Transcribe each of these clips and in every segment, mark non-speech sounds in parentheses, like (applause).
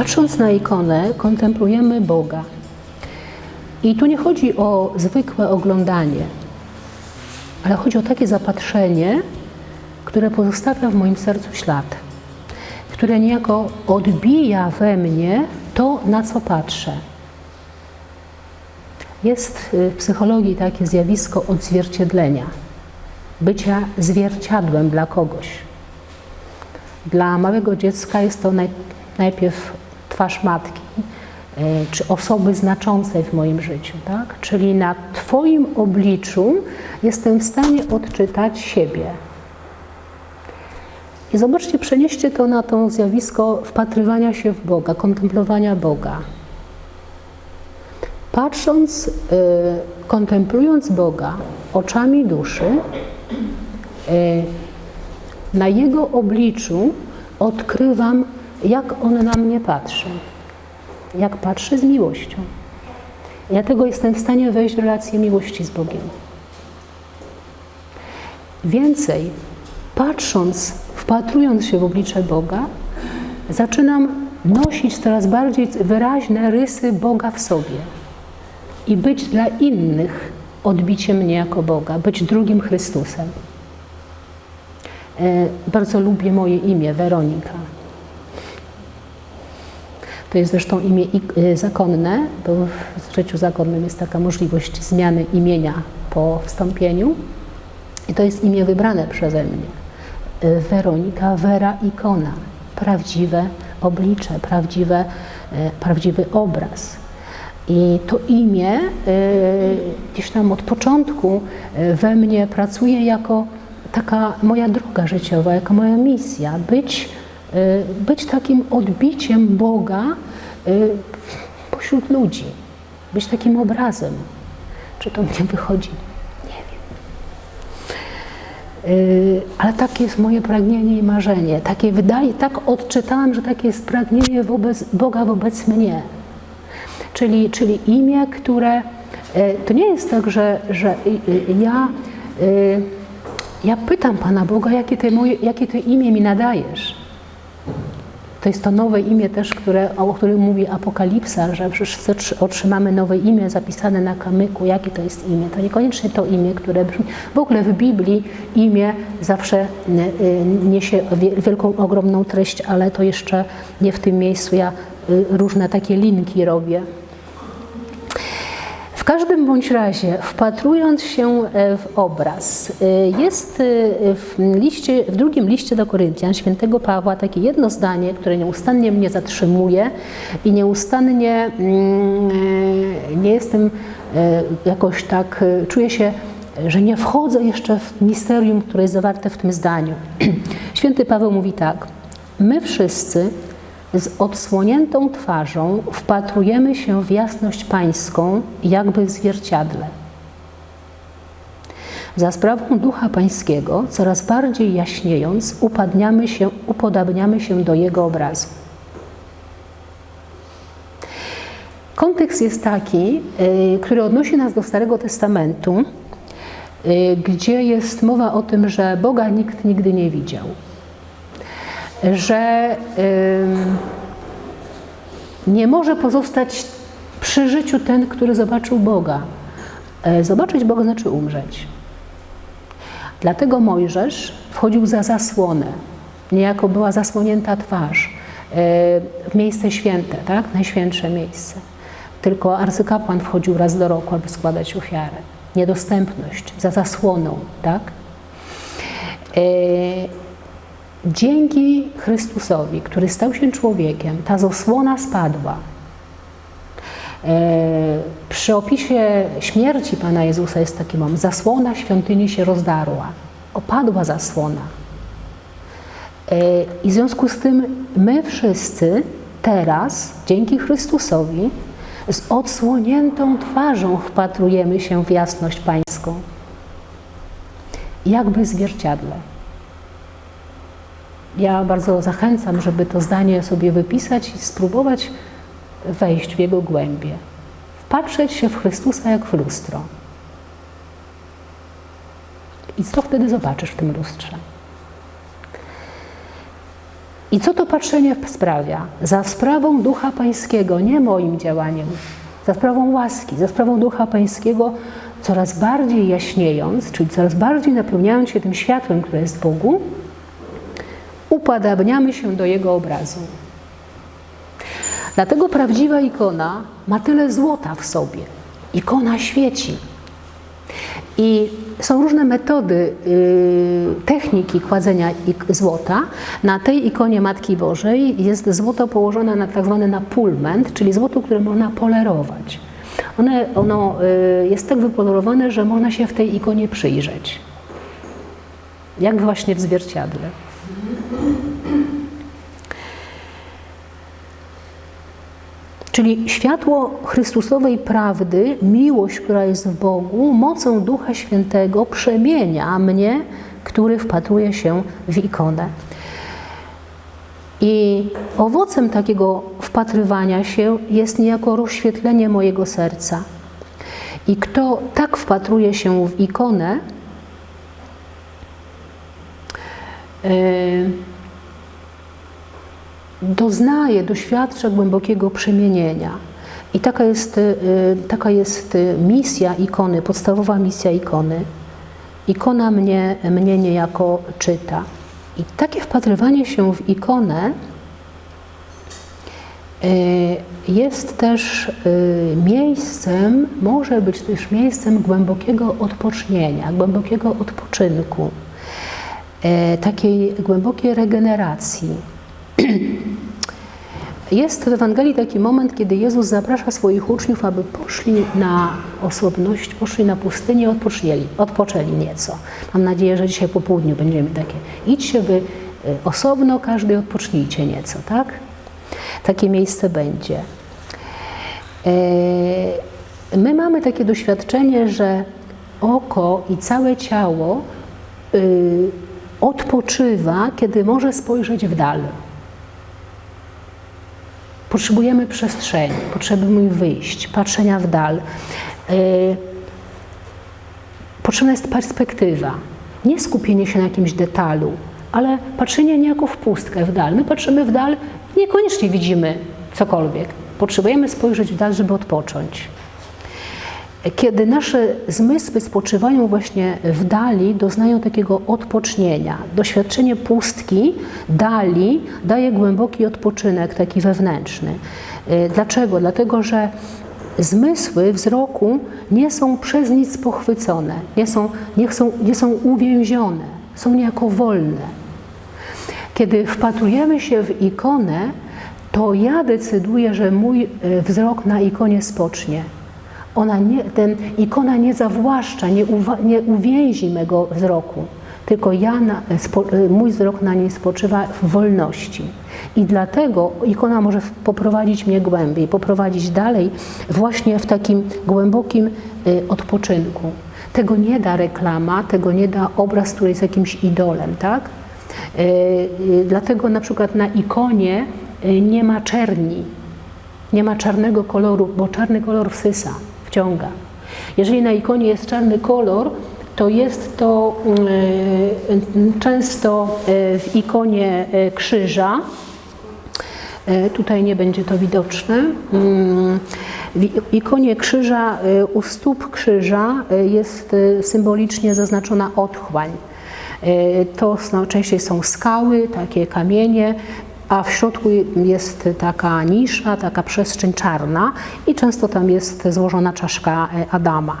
Patrząc na ikonę, kontemplujemy Boga. I tu nie chodzi o zwykłe oglądanie, ale chodzi o takie zapatrzenie, które pozostawia w moim sercu ślad, które niejako odbija we mnie to, na co patrzę. Jest w psychologii takie zjawisko odzwierciedlenia, bycia zwierciadłem dla kogoś. Dla małego dziecka jest to naj, najpierw twarz matki, czy osoby znaczącej w moim życiu, tak? Czyli na Twoim obliczu jestem w stanie odczytać siebie. I zobaczcie, przenieście to na to zjawisko wpatrywania się w Boga, kontemplowania Boga. Patrząc, y, kontemplując Boga oczami duszy, y, na Jego obliczu odkrywam, jak On na mnie patrzy. Jak patrzy z miłością. Dlatego jestem w stanie wejść w relację miłości z Bogiem. Więcej, patrząc, wpatrując się w oblicze Boga, zaczynam nosić coraz bardziej wyraźne rysy Boga w sobie i być dla innych odbiciem mnie jako Boga, być drugim Chrystusem. E, bardzo lubię moje imię, Weronika. To jest zresztą imię e, zakonne, bo w życiu zakonnym jest taka możliwość zmiany imienia po wstąpieniu. I to jest imię wybrane przeze mnie. E, Weronika, Wera, ikona. Prawdziwe oblicze, prawdziwe, prawdziwy obraz. I to imię gdzieś tam od początku we mnie pracuje jako taka moja droga życiowa, jako moja misja, być, być takim odbiciem Boga pośród ludzi, być takim obrazem. Czy to mnie wychodzi? Nie wiem. Ale takie jest moje pragnienie i marzenie. Takie wydaje, tak odczytałam, że takie jest pragnienie wobec Boga wobec mnie. Czyli, czyli imię, które to nie jest tak, że, że ja ja pytam Pana Boga, jakie moje, jakie ty imię mi nadajesz. To jest to nowe imię też, które, o którym mówi Apokalipsa, że wszyscy otrzymamy nowe imię zapisane na kamyku. Jakie to jest imię? To niekoniecznie to imię, które brzmi. W ogóle w Biblii imię zawsze niesie wielką, ogromną treść, ale to jeszcze nie w tym miejscu. Ja różne takie linki robię. Każdym bądź razie, wpatrując się w obraz, jest w, liście, w drugim liście do Koryntian świętego Pawła takie jedno zdanie, które nieustannie mnie zatrzymuje i nieustannie nie jestem jakoś tak, czuję się, że nie wchodzę jeszcze w misterium, które jest zawarte w tym zdaniu. (clears throat) Święty Paweł mówi tak: My wszyscy z odsłoniętą twarzą wpatrujemy się w jasność Pańską, jakby w zwierciadle. Za sprawą Ducha Pańskiego, coraz bardziej jaśniejąc, upadniamy się, upodabniamy się do Jego obrazu. Kontekst jest taki, który odnosi nas do Starego Testamentu, gdzie jest mowa o tym, że Boga nikt nigdy nie widział że nie może pozostać przy życiu ten, który zobaczył Boga. Zobaczyć Boga znaczy umrzeć. Dlatego Mojżesz wchodził za zasłonę, niejako była zasłonięta twarz w miejsce święte, tak? najświętsze miejsce. Tylko arcykapłan wchodził raz do roku, aby składać ofiarę. Niedostępność za zasłoną, tak? Dzięki Chrystusowi, który stał się człowiekiem, ta zasłona spadła. Przy opisie śmierci Pana Jezusa jest taki moment. Zasłona świątyni się rozdarła. Opadła zasłona. I w związku z tym my wszyscy teraz, dzięki Chrystusowi, z odsłoniętą twarzą wpatrujemy się w jasność Pańską. Jakby zwierciadle. Ja bardzo zachęcam, żeby to zdanie sobie wypisać i spróbować wejść w jego głębie. Wpatrzeć się w Chrystusa jak w lustro. I co wtedy zobaczysz w tym lustrze? I co to patrzenie sprawia? Za sprawą Ducha Pańskiego, nie moim działaniem, za sprawą łaski, za sprawą Ducha Pańskiego, coraz bardziej jaśniejąc, czyli coraz bardziej napełniając się tym światłem, które jest Bogu, upadabniamy się do Jego obrazu. Dlatego prawdziwa ikona ma tyle złota w sobie. Ikona świeci. I są różne metody, yy, techniki kładzenia złota. Na tej ikonie Matki Bożej jest złoto położone na tak zwany napulment, czyli złoto, które można polerować. One, ono yy, jest tak wypolerowane, że można się w tej ikonie przyjrzeć. Jak właśnie w zwierciadle. Czyli światło Chrystusowej prawdy, miłość, która jest w Bogu, mocą Ducha Świętego przemienia mnie, który wpatruje się w ikonę. I owocem takiego wpatrywania się jest niejako rozświetlenie mojego serca. I kto tak wpatruje się w ikonę, yy, doznaje, doświadcza głębokiego przemienienia. I taka jest, y, taka jest misja ikony, podstawowa misja ikony. Ikona mnie, mnie niejako czyta. I takie wpatrywanie się w ikonę y, jest też y, miejscem, może być też miejscem głębokiego odpocznienia, głębokiego odpoczynku, takiej głębokiej regeneracji. (clears throat) Jest w Ewangelii taki moment, kiedy Jezus zaprasza swoich uczniów, aby poszli na osobność, poszli na pustynię, odpoczęli, odpoczęli nieco. Mam nadzieję, że dzisiaj po południu będziemy takie. Idźcie wy y, osobno, każdy odpocznijcie nieco, tak? Takie miejsce będzie. E, my mamy takie doświadczenie, że oko i całe ciało y, odpoczywa, kiedy może spojrzeć w dal. Potrzebujemy przestrzeni, potrzebujemy wyjść, patrzenia w dal. E, potrzebna jest perspektywa, nie skupienie się na jakimś detalu, ale patrzenie niejako w pustkę, w dal. My patrzymy w dal, niekoniecznie widzimy cokolwiek. Potrzebujemy spojrzeć w dal, żeby odpocząć. Kiedy nasze zmysły spoczywają właśnie w dali, doznają takiego odpocznienia. Doświadczenie pustki, dali, daje głęboki odpoczynek, taki wewnętrzny. Y, dlaczego? Dlatego, że zmysły wzroku nie są przez nic pochwycone, nie są, nie są, nie są uwięzione, są niejako wolne. Kiedy wpatrujemy się w ikonę, to ja decyduję, że mój y, wzrok na ikonie spocznie ona nie, ten ikona nie zawłaszcza, nie, uwa, nie uwięzi mego wzroku, tylko ja na, spo, mój wzrok na niej spoczywa w wolności. I dlatego ikona może poprowadzić mnie głębiej, poprowadzić dalej właśnie w takim głębokim y, odpoczynku. Tego nie da reklama, tego nie da obraz, który jest jakimś idolem, tak? Y, y, dlatego na przykład na ikonie nie ma czerni, nie ma czarnego koloru, bo czarny kolor wsysa wciąga. Jeżeli na ikonie jest czarny kolor, to jest to e, często e, w ikonie e, krzyża. Tutaj nie będzie to widoczne. Mm, w ikonie krzyża, u stóp krzyża jest symbolicznie zaznaczona otchłań. To najczęściej są skały, takie kamienie, a w środku jest taka nisza, taka przestrzeń czarna i często tam jest złożona czaszka e, Adama.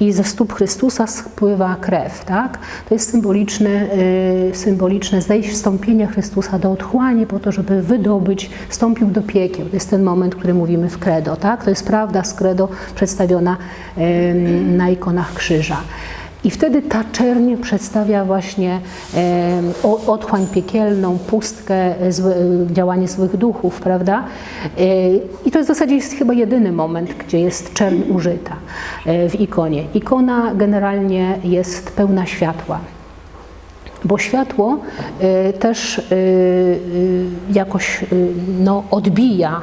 I ze stóp Chrystusa spływa krew, tak? To jest symboliczne, yy, symboliczne zejście wstąpienia Chrystusa do otchłani po to, żeby wydobyć, wstąpił do piekieł. To jest ten moment, który mówimy w credo, tak? To jest prawda z credo przedstawiona na ikonach krzyża. I wtedy ta czerń przedstawia właśnie e, otchłań piekielną, pustkę, złe, działanie złych duchów, prawda? E, I to jest w zasadzie jest chyba jedyny moment, gdzie jest czerń użyta e, w ikonie. Ikona generalnie jest pełna światła bo światło też jakoś no, odbija,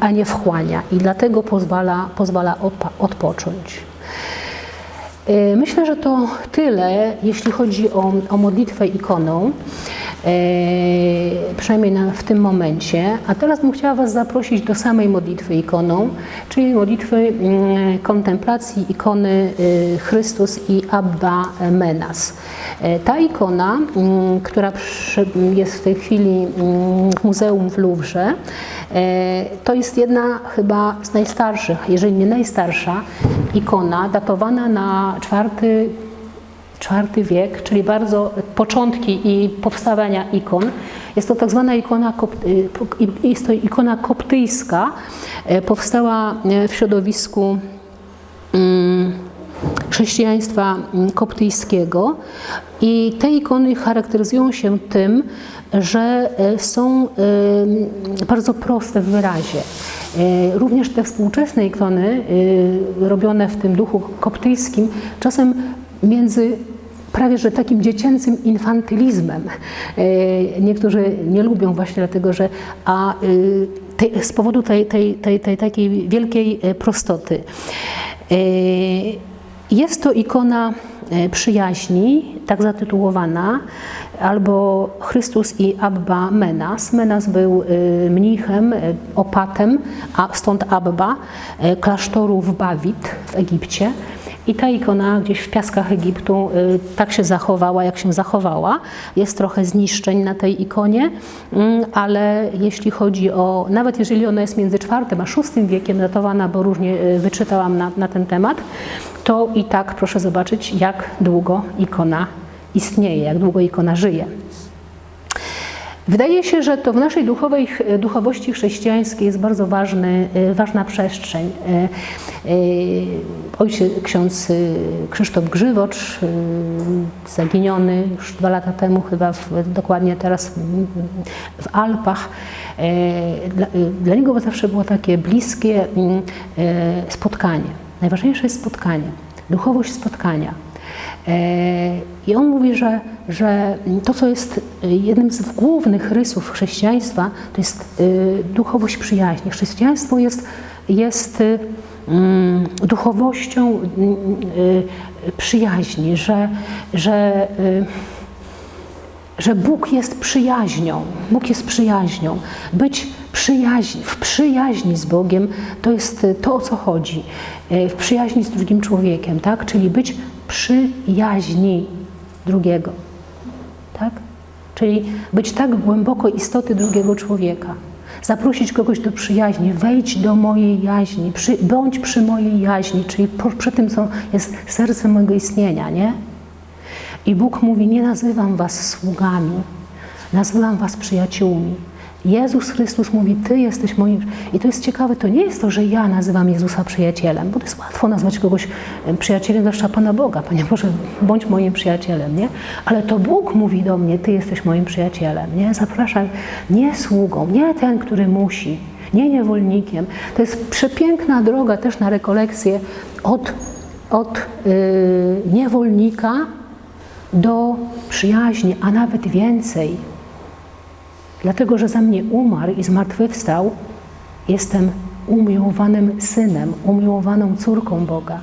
a nie wchłania i dlatego pozwala, pozwala odpocząć. E, myślę, że to tyle, jeśli chodzi o, o modlitwę ikoną. E, przynajmniej na, w tym momencie. A teraz bym chciała Was zaprosić do samej modlitwy ikoną, czyli modlitwy mm, kontemplacji ikony y, Chrystus i Abba Menas. E, Ta ikona, mm, która jest w tej chwili mm, w Muzeum w Louvre, e, to jest jedna chyba z najstarszych, jeżeli nie najstarsza, ikona datowana na czwarty IV wiek, czyli bardzo początki i powstawania ikon. Jest to tak zwana ikona, y, jest to ikona koptyjska. E, Powstała e, w środowisku mm, chrześcijaństwa mm, koptyjskiego i te ikony charakteryzują się tym, że e, są bardzo proste w wyrazie. Również te współczesne ikony robione w tym duchu koptyjskim czasem między prawie że takim dziecięcym infantylizmem. E, Niektórzy nie lubią właśnie dlatego, że a tej, z powodu tej, tej, tej, tej takiej wielkiej e, prostoty. E, Jest to ikona e, przyjaźni, tak zatytułowana, albo Chrystus i Abba Menas. Menas był e, mnichem, e, opatem, a stąd Abba, e, klasztoru w Bawit w Egipcie. I ta ikona gdzieś w piaskach Egiptu y, tak się zachowała, jak się zachowała. Jest trochę zniszczeń na tej ikonie, mm, ale jeśli chodzi o, nawet jeżeli ona jest między IV a VI wiekiem datowana, bo różnie y, wyczytałam na, na ten temat, to i tak proszę zobaczyć, jak długo ikona istnieje, jak długo ikona żyje. Wydaje się, że to w naszej duchowej, duchowości chrześcijańskiej jest bardzo ważny, y, ważna przestrzeń. Y, Ojciec ksiądz Krzysztof Grzywocz, zaginiony już dwa lata temu, chyba w, dokładnie teraz w, Alpach, dla, dla niego zawsze było takie bliskie y, spotkanie. Najważniejsze jest spotkanie, duchowość spotkania. E, I on mówi, że, że to, co jest jednym z głównych rysów chrześcijaństwa, to jest y, duchowość przyjaźni. Chrześcijaństwo jest, jest mm, duchowością przyjaźni, że, że, że Bóg jest przyjaźnią. Bóg jest przyjaźnią. Być przyjaźń, w przyjaźni z Bogiem to jest to, o co chodzi. E, W przyjaźni z drugim człowiekiem, tak? Czyli być przyjaźni drugiego, tak? Czyli być tak głęboko istoty drugiego człowieka. Zaprosić kogoś do przyjaźni, wejdź do mojej jaźni, przy, bądź przy mojej jaźni, czyli po, przy tym, co jest sercem mojego istnienia, nie? I Bóg mówi: Nie nazywam was sługami, nazywam was przyjaciółmi. Jezus Chrystus mówi: Ty jesteś moim. I to jest ciekawe, to nie jest to, że ja nazywam Jezusa przyjacielem, bo to jest łatwo nazwać kogoś em, przyjacielem, zwłaszcza Pana Boga. Panie Boże, (laughs) bądź moim przyjacielem, nie? Ale to Bóg mówi do mnie: Ty jesteś moim przyjacielem, nie? Zapraszaj, nie sługą, nie ten, który musi, nie niewolnikiem. To jest przepiękna droga też na rekolekcję od, od yy, niewolnika do przyjaźni, a nawet więcej. Dlatego, że za mnie umarł i zmartwychwstał, jestem umiłowanym synem, umiłowaną córką Boga.